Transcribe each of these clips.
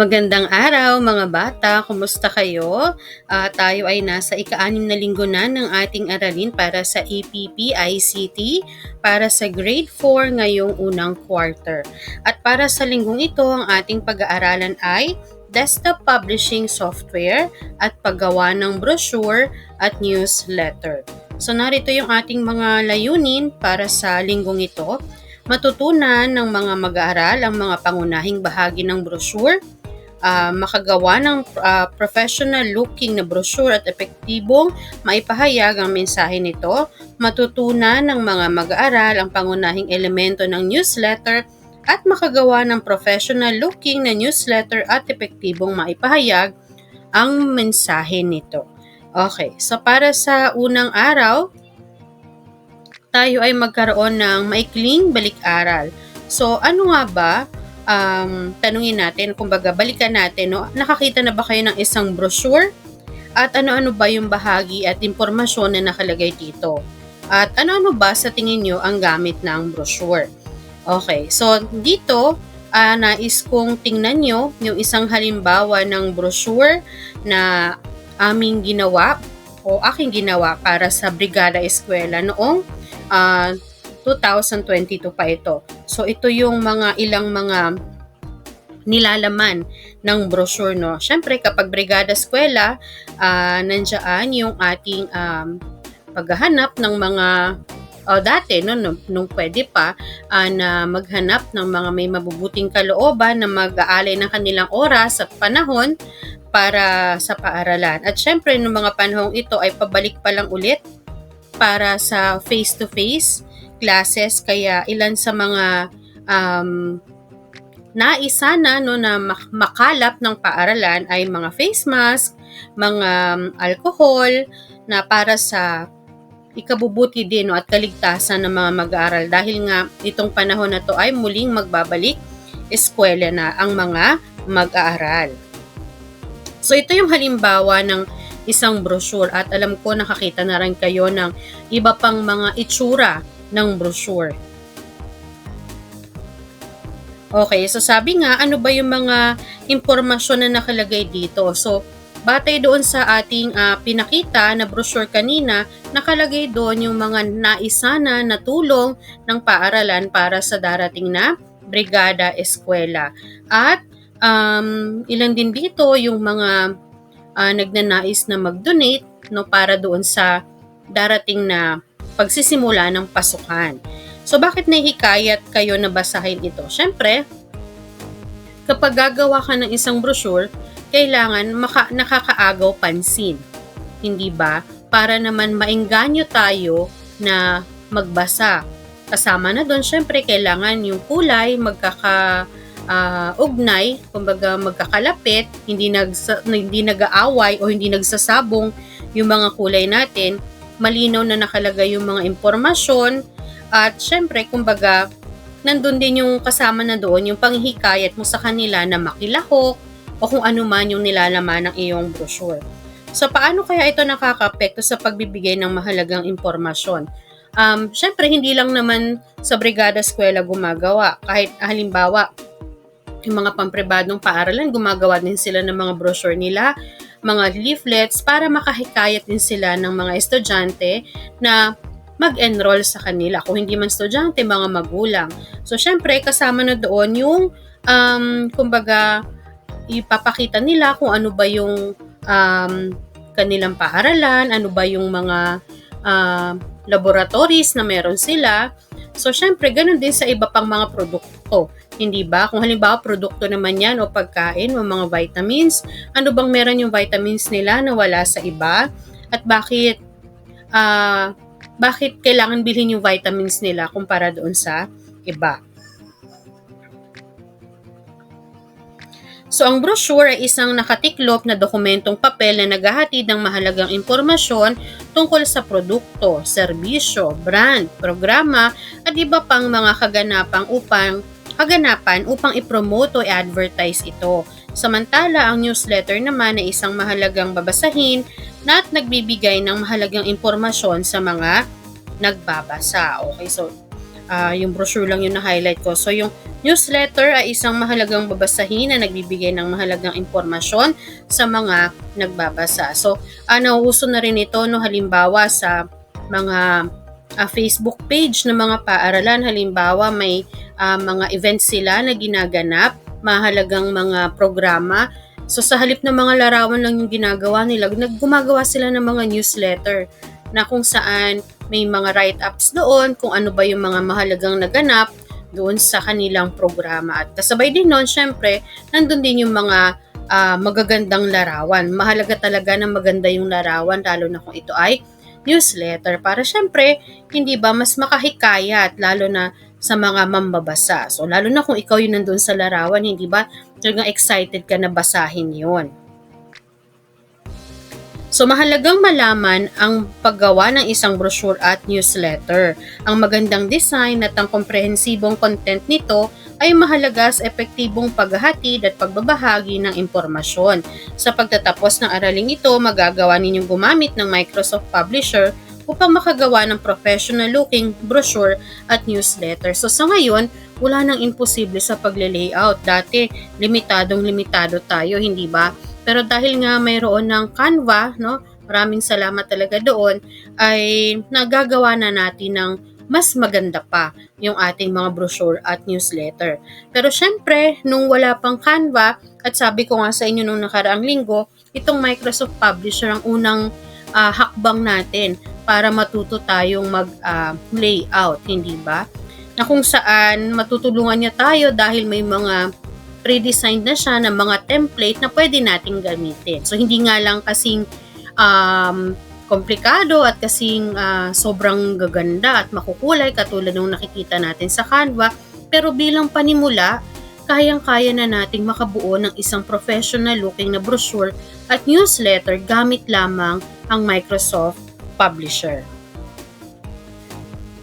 Magandang araw mga bata, kumusta kayo? Ah, tayo ay nasa ika-anim na linggo na ng ating aralin para sa APP ICT para sa grade 4 ngayong unang quarter. At para sa linggong ito, ang ating pag-aaralan ay desktop publishing software at paggawa ng brochure at newsletter. So narito yung ating mga layunin para sa linggong ito matutunan ng mga mag-aaral ang mga pangunahing bahagi ng brochure, uh, makagawa ng uh, professional looking na brochure at epektibong maipahayag ang mensahe nito, matutunan ng mga mag-aaral ang pangunahing elemento ng newsletter at makagawa ng professional looking na newsletter at epektibong maipahayag ang mensahe nito. Okay, so para sa unang araw, tayo ay magkaroon ng maikling balik-aral. So, ano nga ba um, tanungin natin, kumbaga balikan natin, no? nakakita na ba kayo ng isang brochure? At ano-ano ba yung bahagi at impormasyon na nakalagay dito? At ano-ano ba sa tingin nyo ang gamit ng brochure? Okay, so dito, uh, nais kong tingnan nyo yung isang halimbawa ng brochure na aming ginawa o aking ginawa para sa Brigada Eskwela noong uh, 2022 pa ito. So ito yung mga ilang mga nilalaman ng brochure no. Syempre kapag brigada eskwela, uh, nandiyan yung ating um, paghahanap ng mga o oh, dati no, no nung pwede pa uh, na maghanap ng mga may mabubuting kalooban na mag-aalay ng kanilang oras at panahon para sa paaralan. At syempre nung mga panahong ito ay pabalik pa lang ulit para sa face-to-face classes kaya ilan sa mga um, naisa na no na makalap ng paaralan ay mga face mask, mga um, alcohol na para sa ikabubuti din no, at kaligtasan ng mga mag-aaral dahil nga itong panahon na to ay muling magbabalik eskwela na ang mga mag-aaral. So ito yung halimbawa ng isang brochure at alam ko nakakita na rin kayo ng iba pang mga itsura ng brochure. Okay, so sabi nga, ano ba yung mga impormasyon na nakalagay dito? So, batay doon sa ating uh, pinakita na brochure kanina, nakalagay doon yung mga naisana na tulong ng paaralan para sa darating na brigada eskwela. At um, ilan din dito yung mga uh, nagnanais na mag-donate no, para doon sa darating na pagsisimula ng pasukan. So bakit nahihikayat kayo na basahin ito? Siyempre, kapag gagawa ka ng isang brochure, kailangan maka, nakakaagaw pansin. Hindi ba? Para naman maengganyo tayo na magbasa. Kasama na doon, syempre, kailangan yung kulay magkaka uh, ugnay, kumbaga magkakalapit, hindi nag hindi nag-aaway o hindi nagsasabong yung mga kulay natin malinaw na nakalagay yung mga impormasyon at syempre, kumbaga, nandun din yung kasama na doon, yung panghikayat mo sa kanila na makilahok o kung ano man yung nilalaman ng iyong brochure. So, paano kaya ito nakakapekto sa pagbibigay ng mahalagang impormasyon? Um, syempre, hindi lang naman sa Brigada Eskwela gumagawa. Kahit halimbawa, yung mga pampribadong paaralan, gumagawa din sila ng mga brochure nila mga leaflets para makahikayat din sila ng mga estudyante na mag-enroll sa kanila. Kung hindi man estudyante, mga magulang. So, syempre, kasama na doon yung, um, kumbaga, ipapakita nila kung ano ba yung um, kanilang paaralan, ano ba yung mga uh, laboratories na meron sila. So, syempre, ganun din sa iba pang mga produkto. Hindi ba? Kung halimbawa produkto naman yan o pagkain o mga vitamins, ano bang meron yung vitamins nila na wala sa iba? At bakit uh, bakit kailangan bilhin yung vitamins nila kumpara doon sa iba? So, ang brochure ay isang nakatiklop na dokumentong papel na naghahatid ng mahalagang impormasyon tungkol sa produkto, serbisyo, brand, programa, at iba pang mga kaganapang upang kaganapan upang ipromote o i-advertise ito. Samantala, ang newsletter naman ay isang mahalagang babasahin na at nagbibigay ng mahalagang impormasyon sa mga nagbabasa. Okay, so ah, yung brochure lang yung na-highlight ko. So, yung newsletter ay isang mahalagang babasahin na nagbibigay ng mahalagang impormasyon sa mga nagbabasa. So, ano, uso na rin ito, no, halimbawa sa mga ah, Facebook page ng mga paaralan. Halimbawa, may ah, mga events sila na ginaganap, mahalagang mga programa. So, sa halip ng mga larawan lang yung ginagawa nila, naggumagawa sila ng mga newsletter na kung saan may mga write-ups doon, kung ano ba yung mga mahalagang naganap doon sa kanilang programa. At kasabay din noon, syempre, nandun din yung mga ah, magagandang larawan. Mahalaga talaga na maganda yung larawan, lalo na kung ito ay newsletter. Para syempre, hindi ba mas makahikayat, lalo na sa mga mambabasa. So, lalo na kung ikaw yung nandun sa larawan, hindi ba talagang excited ka na basahin yon So mahalagang malaman ang paggawa ng isang brochure at newsletter. Ang magandang design at ang komprehensibong content nito ay mahalaga sa epektibong paghahatid at pagbabahagi ng impormasyon. Sa pagtatapos ng araling ito, magagawa ninyong gumamit ng Microsoft Publisher upang makagawa ng professional-looking brochure at newsletter. So sa ngayon, wala nang imposible sa pagle-layout. Dati, limitadong limitado tayo, hindi ba? Pero dahil nga mayroon ng Canva, no, maraming salamat talaga doon, ay nagagawa na natin ng mas maganda pa yung ating mga brochure at newsletter. Pero syempre, nung wala pang Canva, at sabi ko nga sa inyo nung nakaraang linggo, itong Microsoft Publisher ang unang uh, hakbang natin para matuto tayong mag-layout, ah, uh, hindi ba? Na kung saan matutulungan niya tayo dahil may mga pre-designed na siya ng mga template na pwede nating gamitin. So, hindi nga lang kasing um, komplikado at kasing uh, sobrang gaganda at makukulay katulad ng nakikita natin sa Canva. Pero bilang panimula, kayang-kaya na nating makabuo ng isang professional looking na brochure at newsletter gamit lamang ang Microsoft Publisher.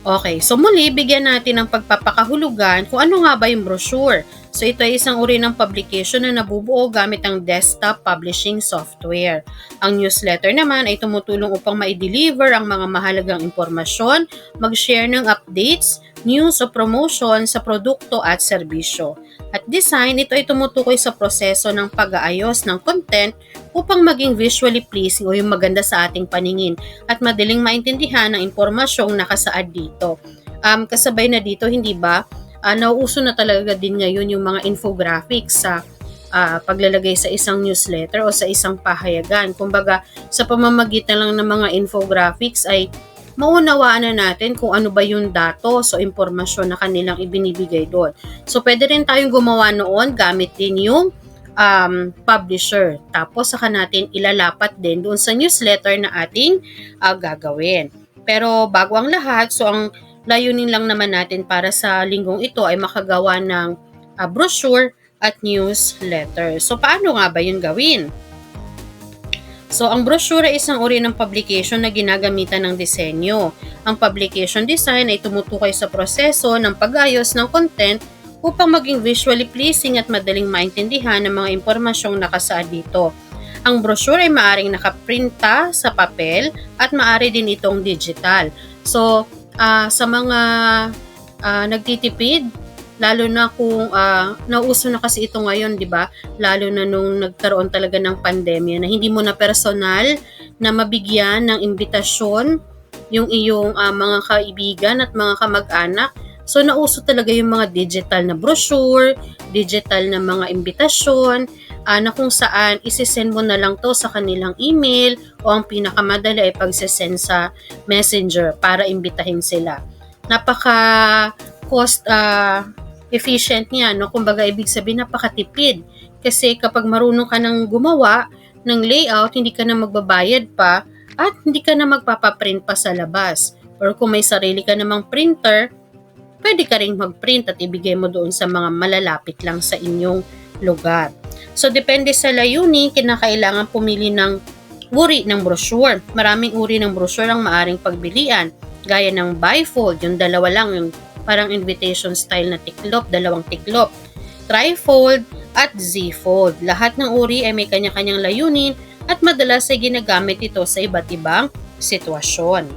Okay, so muli, bigyan natin ng pagpapakahulugan kung ano nga ba yung brochure. So ito ay isang uri ng publication na nabubuo gamit ang desktop publishing software. Ang newsletter naman ay tumutulong upang ma-deliver ang mga mahalagang impormasyon, mag-share ng updates, news o promotion sa produkto at serbisyo. At design, ito ay tumutukoy sa proseso ng pag-aayos ng content upang maging visually pleasing o yung maganda sa ating paningin at madaling maintindihan ang impormasyong nakasaad dito. Um, kasabay na dito, hindi ba, uh, nauuso na talaga din ngayon yung mga infographics sa uh, paglalagay sa isang newsletter o sa isang pahayagan. Kumbaga, sa pamamagitan lang ng mga infographics ay maunawaan na natin kung ano ba yung datos o impormasyon na kanilang ibinibigay doon. So, pwede rin tayong gumawa noon gamit din yung um, publisher. Tapos, saka natin ilalapat din doon sa newsletter na ating uh, gagawin. Pero, bago ang lahat, so ang layunin lang naman natin para sa linggong ito ay makagawa ng uh, brochure at newsletter. So, paano nga ba yun gawin? So, ang brochure ay isang uri ng publication na ginagamitan ng disenyo. Ang publication design ay tumutukoy sa proseso ng pag-ayos ng content upang maging visually pleasing at madaling maintindihan ng mga impormasyong nakasaad dito. Ang brochure ay maaring nakaprinta sa papel at maaari din itong digital. So, uh, sa mga uh, nagtitipid, lalo na kung uh, nauso na kasi ito ngayon, 'di ba? Lalo na nung nagkaroon talaga ng pandemya na hindi mo na personal na mabigyan ng imbitasyon yung iyong uh, mga kaibigan at mga kamag-anak. So nauso talaga yung mga digital na brochure, digital na mga imbitasyon, uh, na kung saan isisend mo na lang to sa kanilang email o ang pinakamadali ay pagsisend sa messenger para imbitahin sila. Napaka cost uh, efficient niya, no? Kumbaga, ibig sabihin, napakatipid. Kasi kapag marunong ka nang gumawa ng layout, hindi ka na magbabayad pa at hindi ka na magpapaprint pa sa labas. Or kung may sarili ka namang printer, pwede ka rin mag-print at ibigay mo doon sa mga malalapit lang sa inyong lugar. So, depende sa layunin, kinakailangan pumili ng uri ng brochure. Maraming uri ng brochure ang maaring pagbilian, gaya ng bifold, yung dalawa lang, yung parang invitation style na tiklop, dalawang tiklop, trifold, at Z-fold. Lahat ng uri ay may kanya-kanyang layunin at madalas ay ginagamit ito sa iba't ibang sitwasyon.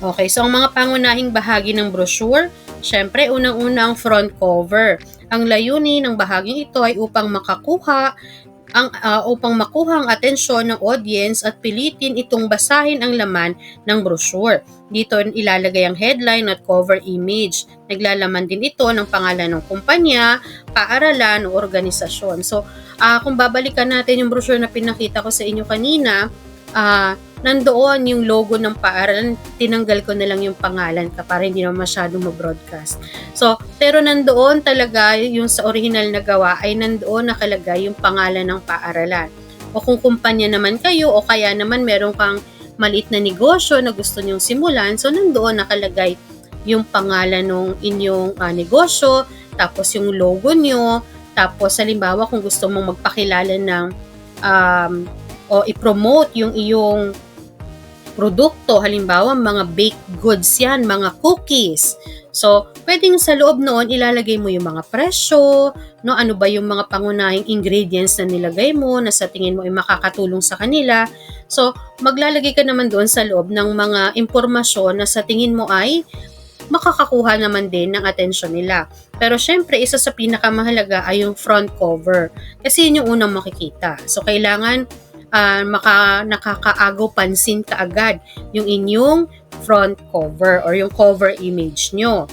Okay, so ang mga pangunahing bahagi ng brochure, syempre unang-una ang front cover. Ang layunin ng bahaging ito ay upang makakuha ang uh, upang makuha ang atensyon ng audience at pilitin itong basahin ang laman ng brochure. Dito ilalagay ang headline at cover image. Naglalaman din ito ng pangalan ng kumpanya, paaralan o organisasyon. So, uh, kung babalikan natin yung brochure na pinakita ko sa inyo kanina, uh, nandoon yung logo ng paaralan, tinanggal ko na lang yung pangalan ka para hindi na masyadong ma-broadcast. So, pero nandoon talaga yung sa original na gawa ay nandoon nakalagay yung pangalan ng paaralan. O kung kumpanya naman kayo o kaya naman meron kang maliit na negosyo na gusto nyong simulan, so nandoon nakalagay yung pangalan ng inyong uh, negosyo, tapos yung logo nyo, tapos halimbawa kung gusto mong magpakilala ng um, o i-promote yung iyong produkto, halimbawa mga baked goods yan, mga cookies. So, pwedeng sa loob noon ilalagay mo yung mga presyo, no, ano ba yung mga pangunahing ingredients na nilagay mo na sa tingin mo ay makakatulong sa kanila. So, maglalagay ka naman doon sa loob ng mga impormasyon na sa tingin mo ay makakakuha naman din ng atensyon nila. Pero syempre, isa sa pinakamahalaga ay yung front cover. Kasi yun yung unang makikita. So, kailangan uh, maka, nakakaagaw pansin kaagad yung inyong front cover or yung cover image nyo.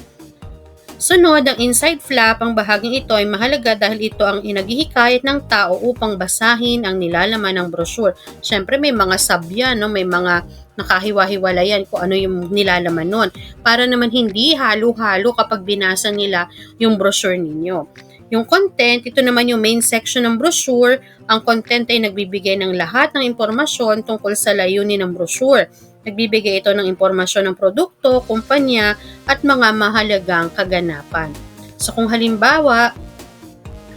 Sunod, ang inside flap, ang bahaging ito ay mahalaga dahil ito ang inaghihikayat ng tao upang basahin ang nilalaman ng brochure. Siyempre may mga sabya, no? may mga nakahiwa-hiwala yan kung ano yung nilalaman nun. Para naman hindi halo-halo kapag binasa nila yung brochure ninyo. Yung content, ito naman yung main section ng brochure. Ang content ay nagbibigay ng lahat ng impormasyon tungkol sa layunin ng brochure. Nagbibigay ito ng impormasyon ng produkto, kumpanya, at mga mahalagang kaganapan. So kung halimbawa,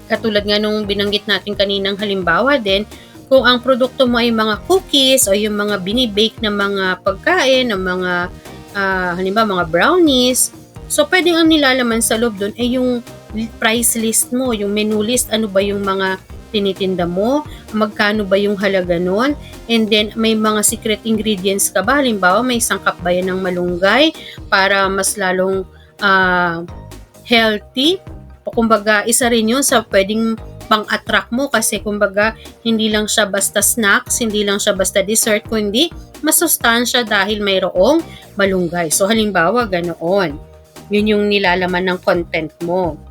katulad nga nung binanggit natin kaninang halimbawa din, kung ang produkto mo ay mga cookies o yung mga binibake na mga pagkain, ng mga uh, halimbawa mga brownies, so pwedeng ang nilalaman sa loob doon ay yung price list mo, yung menu list, ano ba yung mga tinitinda mo, magkano ba yung halaga nun, and then may mga secret ingredients ka ba, halimbawa may sangkap ba yan ng malunggay para mas lalong uh, healthy, o kumbaga isa rin yun sa pwedeng pang-attract mo kasi kumbaga hindi lang siya basta snacks, hindi lang siya basta dessert, kundi masustansya dahil mayroong malunggay. So halimbawa ganoon. Yun yung nilalaman ng content mo.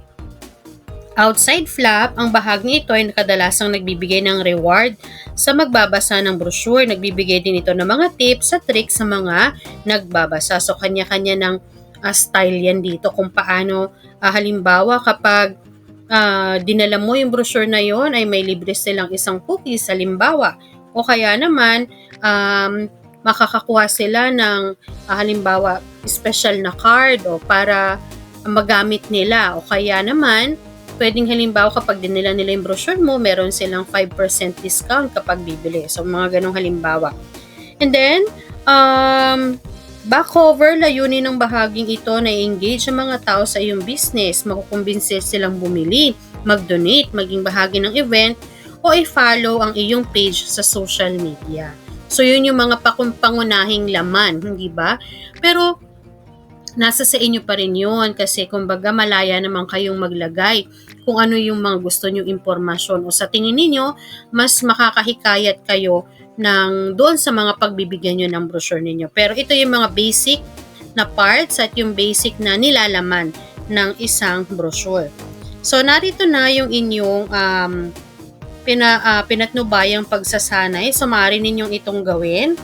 Outside flap, ang bahagi ito ay kadalasang nagbibigay ng reward sa magbabasa ng brochure. Nagbibigay din ito ng mga tips at tricks sa mga nagbabasa. So, kanya-kanya ng uh, style yan dito kung paano, uh, halimbawa, kapag uh, dinala mo yung brochure na yon ay may libre silang isang cookies, halimbawa. O kaya naman, um, makakakuha sila ng uh, halimbawa special na card o para magamit nila o kaya naman pwedeng halimbawa kapag dinila nila yung brochure mo, meron silang 5% discount kapag bibili. So, mga ganong halimbawa. And then, um, back cover, layunin ng bahaging ito na engage ang mga tao sa iyong business. Makukumbinse silang bumili, mag-donate, maging bahagi ng event, o i-follow ang iyong page sa social media. So, yun yung mga pangunahing laman, hindi ba? Pero, nasa sa inyo pa rin yun kasi kumbaga malaya naman kayong maglagay kung ano yung mga gusto nyong impormasyon o sa tingin ninyo mas makakahikayat kayo ng doon sa mga pagbibigyan nyo ng brochure ninyo. Pero ito yung mga basic na parts at yung basic na nilalaman ng isang brochure. So narito na yung inyong um, pina, uh, pinatnubayang pagsasanay. So maaari ninyong itong gawin.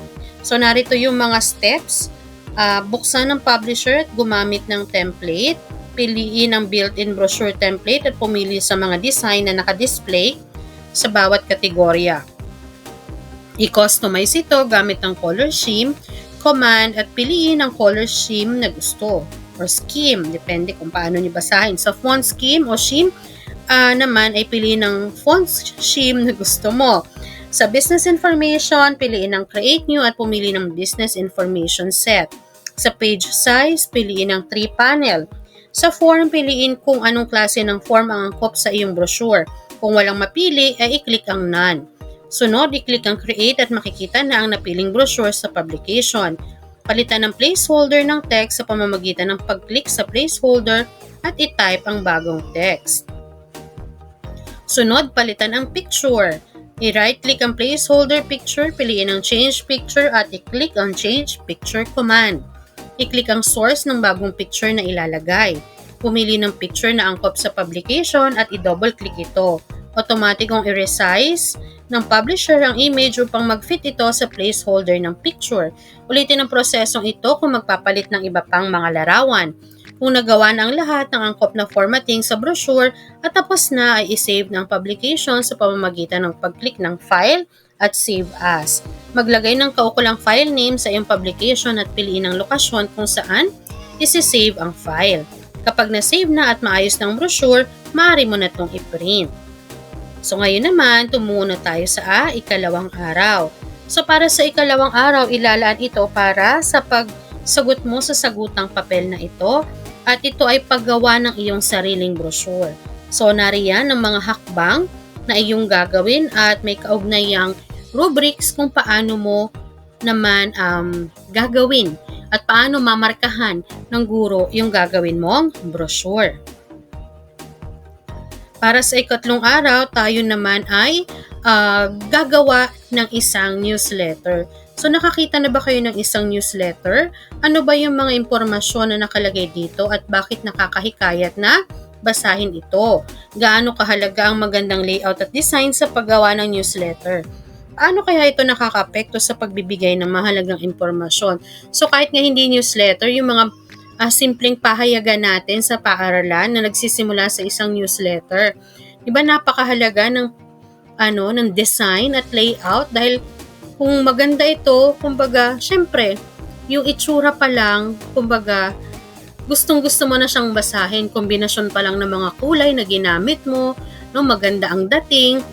So narito yung mga steps uh, buksan ng publisher at gumamit ng template, piliin ang built-in brochure template at pumili sa mga design na nakadisplay sa bawat kategorya. I-customize ito gamit ang color scheme, command at piliin ang color scheme na gusto or scheme, depende kung paano niyo basahin. Sa font scheme o scheme, uh, naman ay piliin ang font scheme na gusto mo. Sa business information, piliin ang create new at pumili ng business information set. Sa page size, piliin ang 3 panel. Sa form, piliin kung anong klase ng form ang angkop sa iyong brochure. Kung walang mapili, ay i-click ang None. Sunod, i-click ang Create at makikita na ang napiling brochure sa publication. Palitan ng placeholder ng text sa pamamagitan ng pag-click sa placeholder at i-type ang bagong text. Sunod, palitan ang picture. I-right-click ang placeholder picture, piliin ang Change Picture at i-click ang Change Picture command. I-click ang source ng bagong picture na ilalagay. Pumili ng picture na angkop sa publication at i-double-click ito. Automatic kong i-resize ng publisher ang image upang mag-fit ito sa placeholder ng picture. Ulitin ang prosesong ito kung magpapalit ng iba pang mga larawan. Kung nagawa na ang lahat ng angkop na formatting sa brochure at tapos na ay isave ng publication sa pamamagitan ng pag-click ng file at save as. Maglagay ng kaukulang file name sa iyong publication at piliin ang lokasyon kung saan isi-save ang file. Kapag na-save na at maayos ng brochure, maaari mo na itong i-print. So ngayon naman, tumungo tayo sa ah, ikalawang araw. So para sa ikalawang araw, ilalaan ito para sa pagsagot mo sa sagutang papel na ito at ito ay paggawa ng iyong sariling brochure. So nariyan ang mga hakbang na iyong gagawin at may kaugnayang rubrics kung paano mo naman um, gagawin at paano mamarkahan ng guro yung gagawin mong brochure. Para sa ikatlong araw, tayo naman ay uh, gagawa ng isang newsletter. So nakakita na ba kayo ng isang newsletter? Ano ba yung mga impormasyon na nakalagay dito at bakit nakakahikayat na basahin ito? Gaano kahalaga ang magandang layout at design sa paggawa ng newsletter? Paano kaya ito nakakapekto sa pagbibigay ng mahalagang impormasyon? So kahit nga hindi newsletter, yung mga uh, simpleng pahayagan natin sa paaralan na nagsisimula sa isang newsletter. Diba napakahalaga ng ano ng design at layout dahil kung maganda ito, kumbaga, syempre, yung itsura pa lang, kumbaga, gustong gusto mo na siyang basahin, kombinasyon pa lang ng mga kulay na ginamit mo, no, maganda ang dating.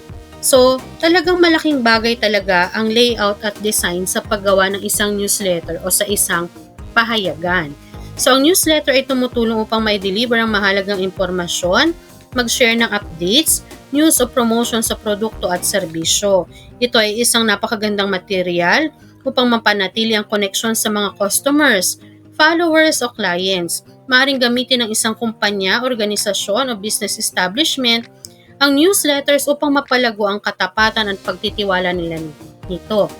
So, talagang malaking bagay talaga ang layout at design sa paggawa ng isang newsletter o sa isang pahayagan. So, ang newsletter ay tumutulong upang ma-deliver ang mahalagang impormasyon, mag-share ng updates, news o promotion sa produkto at serbisyo. Ito ay isang napakagandang material upang mapanatili ang koneksyon sa mga customers, followers o clients. Maaring gamitin ng isang kumpanya, organisasyon o business establishment ang newsletters upang mapalago ang katapatan at pagtitiwala nila nito.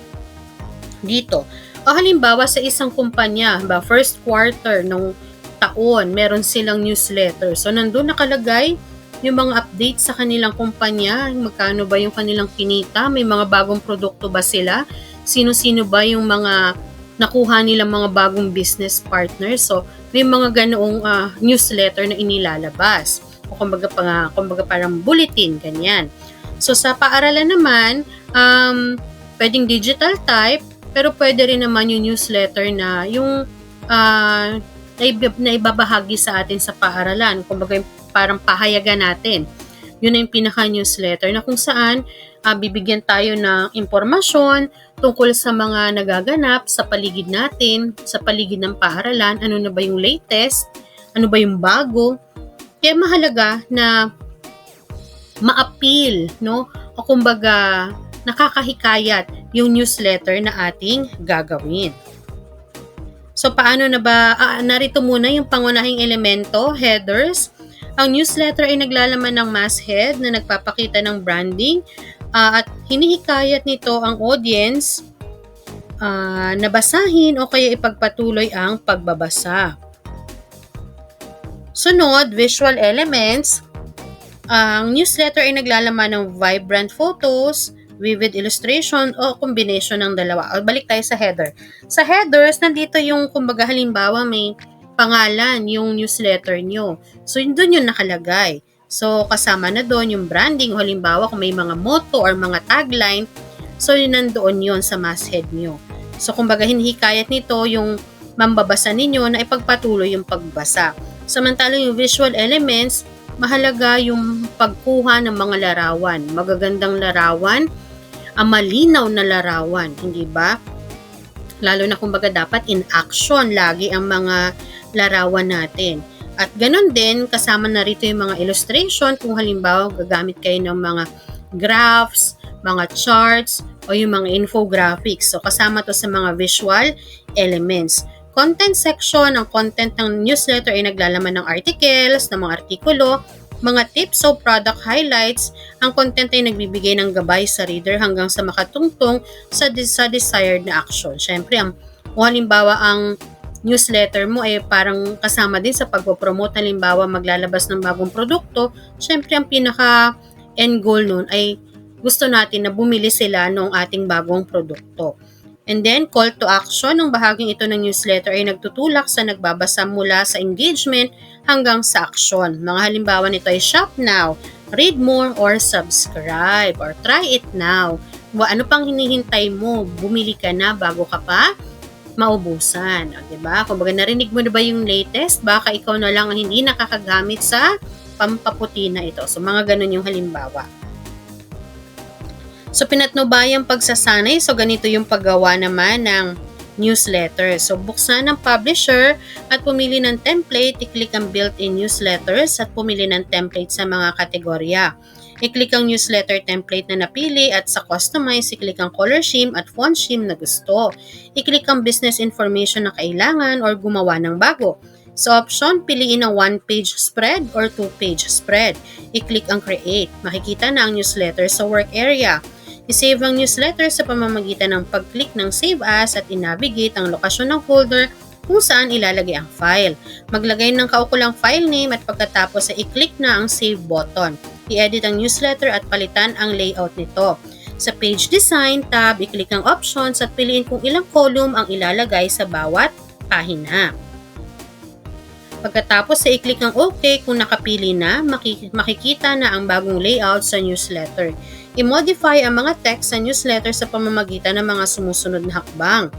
Dito, o halimbawa sa isang kumpanya, ba first quarter ng taon, meron silang newsletter. So nandun nakalagay yung mga update sa kanilang kumpanya, magkano ba yung kanilang kinita, may mga bagong produkto ba sila, sino-sino ba yung mga nakuha nilang mga bagong business partners. So may mga ganoong uh, newsletter na inilalabas. O kumbaga, pa, kumbaga parang bulletin, ganyan. So sa paaralan naman, um, pwedeng digital type, pero pwede rin naman yung newsletter na yung uh, na ibabahagi sa atin sa paaralan. Kumbaga parang pahayagan natin. Yun yung pinaka-newsletter na kung saan uh, bibigyan tayo ng impormasyon tungkol sa mga nagaganap sa paligid natin, sa paligid ng paaralan, ano na ba yung latest, ano ba yung bago. Kaya mahalaga na ma-appeal, no? O kumbaga, nakakahikayat yung newsletter na ating gagawin. So paano na ba, ah, narito muna yung pangunahing elemento, headers. Ang newsletter ay naglalaman ng masthead na nagpapakita ng branding uh, at hinihikayat nito ang audience uh, na basahin o kaya ipagpatuloy ang pagbabasa. Sunod, visual elements. Ang newsletter ay naglalaman ng vibrant photos, vivid illustration o combination ng dalawa. O, balik tayo sa header. Sa headers, nandito yung, kumbaga halimbawa may pangalan yung newsletter nyo. So, yun doon yung nakalagay. So, kasama na doon yung branding. O halimbawa, kung may mga motto or mga tagline, so yun nandoon yun sa masthead nyo. So, kumbaga, hinihikayat nito yung mambabasa ninyo na ipagpatuloy yung pagbasa. Samantalang yung visual elements, mahalaga yung pagkuha ng mga larawan, magagandang larawan, ang malinaw na larawan, hindi ba? Lalo na kumbaga dapat in action lagi ang mga larawan natin. At ganun din, kasama na rito yung mga illustration kung halimbawa gagamit kayo ng mga graphs, mga charts, o yung mga infographics. So, kasama to sa mga visual elements. Content section, ang content ng newsletter ay naglalaman ng articles, ng mga artikulo, mga tips o product highlights, ang content ay nagbibigay ng gabay sa reader hanggang sa makatungtong sa, sa desired na action. Siyempre, ang, kung halimbawa ang newsletter mo ay parang kasama din sa pagpopromote, halimbawa maglalabas ng bagong produkto, syempre ang pinaka end goal nun ay gusto natin na bumili sila ng ating bagong produkto. And then, call to action, ng bahaging ito ng newsletter ay nagtutulak sa nagbabasa mula sa engagement hanggang sa action. Mga halimbawa nito ay shop now, read more, or subscribe, or try it now. Ano pang hinihintay mo? Bumili ka na bago ka pa maubusan. O, diba? Kung baga narinig mo na ba yung latest, baka ikaw na lang ang hindi nakakagamit sa pampaputi na ito. So, mga ganun yung halimbawa. So, pinatnubayang pagsasanay. So, ganito yung paggawa naman ng newsletter. So, buksan ng publisher at pumili ng template. I-click ang built-in newsletters at pumili ng template sa mga kategorya. I-click ang newsletter template na napili at sa customize, i-click ang color scheme at font scheme na gusto. I-click ang business information na kailangan or gumawa ng bago. Sa option, piliin ang one-page spread or two-page spread. I-click ang create. Makikita na ang newsletter sa work area. I-save ang newsletter sa pamamagitan ng pag-click ng Save As at i-navigate ang lokasyon ng folder kung saan ilalagay ang file. Maglagay ng kaukulang file name at pagkatapos ay i-click na ang Save button. I-edit ang newsletter at palitan ang layout nito. Sa Page Design tab, i-click ang options at piliin kung ilang column ang ilalagay sa bawat pahina. Pagkatapos ay i-click ang OK kung nakapili na, makikita na ang bagong layout sa newsletter. I-modify ang mga text sa newsletter sa pamamagitan ng mga sumusunod na hakbang.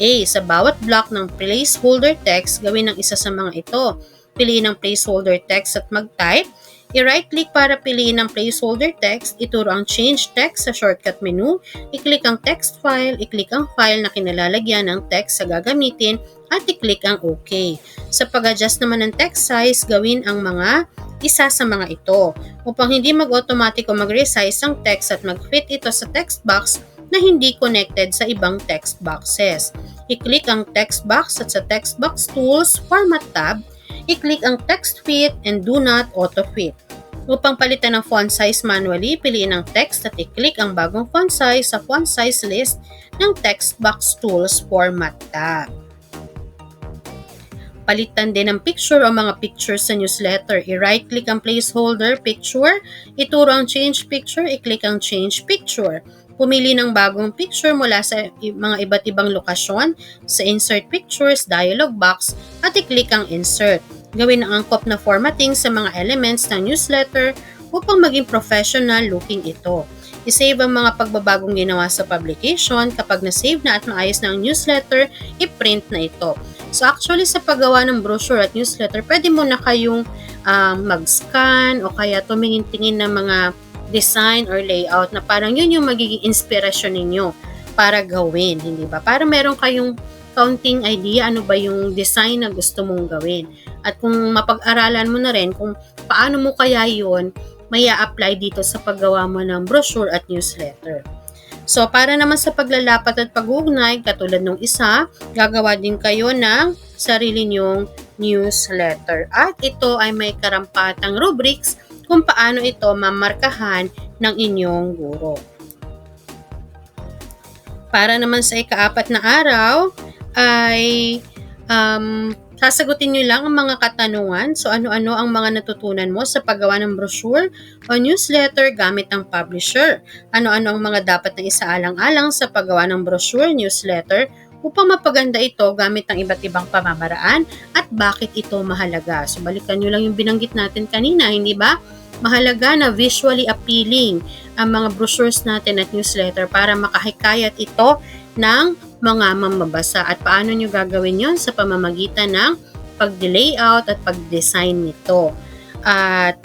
A. Sa bawat block ng placeholder text, gawin ang isa sa mga ito. Piliin ang placeholder text at mag-type. I-right-click para piliin ang placeholder text, ituro ang change text sa shortcut menu, i-click ang text file, i-click ang file na kinalalagyan ng text sa gagamitin, at i-click ang OK. Sa pag-adjust naman ng text size, gawin ang mga isa sa mga ito upang hindi mag-automatic o mag-resize ang text at mag-fit ito sa text box na hindi connected sa ibang text boxes. I-click ang text box at sa text box tools format tab, i-click ang text fit and do not auto fit. Upang palitan ng font size manually, piliin ang text at i-click ang bagong font size sa font size list ng text box tools format tab. Palitan din ang picture o mga pictures sa newsletter. I-right-click ang placeholder picture, ituro ang change picture, i-click ang change picture. Pumili ng bagong picture mula sa mga iba't ibang lokasyon sa insert pictures dialog box at i-click ang insert. Gawin ang angkop na formatting sa mga elements ng newsletter upang maging professional looking ito. I-save ang mga pagbabagong ginawa sa publication. Kapag na-save na at maayos na ang newsletter, i-print na ito. So actually sa paggawa ng brochure at newsletter, pwede mo na kayong um, mag-scan o kaya tumingin-tingin ng mga design or layout na parang yun yung magiging inspirasyon ninyo para gawin, hindi ba? Para meron kayong counting idea ano ba yung design na gusto mong gawin. At kung mapag-aralan mo na rin kung paano mo kaya yun may apply dito sa paggawa mo ng brochure at newsletter. So, para naman sa paglalapat at pag-uugnay, katulad ng isa, gagawa din kayo ng sarili niyong newsletter. At ito ay may karampatang rubrics kung paano ito mamarkahan ng inyong guro. Para naman sa ikaapat na araw, ay um, Sasagutin nyo lang ang mga katanungan. So, ano-ano ang mga natutunan mo sa paggawa ng brochure o newsletter gamit ang publisher? Ano-ano ang mga dapat na isaalang-alang sa paggawa ng brochure, newsletter, upang mapaganda ito gamit ang iba't ibang pamamaraan at bakit ito mahalaga. So, balikan nyo lang yung binanggit natin kanina, hindi ba? Mahalaga na visually appealing ang mga brochures natin at newsletter para makahikayat ito ng mga mamabasa at paano nyo gagawin yon sa pamamagitan ng pag-layout at pag-design nito. At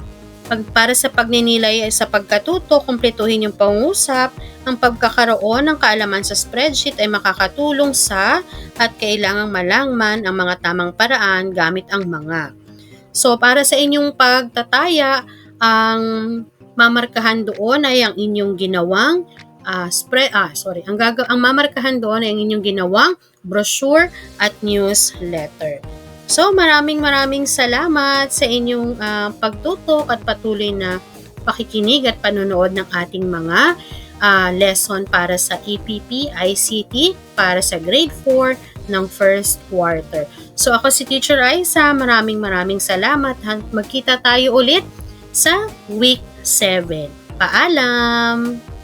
pag, para sa pagninilay sa pagkatuto, kumpletuhin yung pangusap, ang pagkakaroon ng kaalaman sa spreadsheet ay makakatulong sa at kailangang malangman ang mga tamang paraan gamit ang mga. So, para sa inyong pagtataya, ang mamarkahan doon ay ang inyong ginawang ah, spread, ah, sorry, ang, gaga- ang mamarkahan doon ay ang inyong ginawang brochure at newsletter. So, maraming maraming salamat sa inyong ah, pagtutok at patuloy na pakikinig at panonood ng ating mga ah, lesson para sa EPP ICT para sa grade 4 ng first quarter. So, ako si Teacher Aisa. Maraming maraming salamat. Magkita tayo ulit sa week 7. Paalam!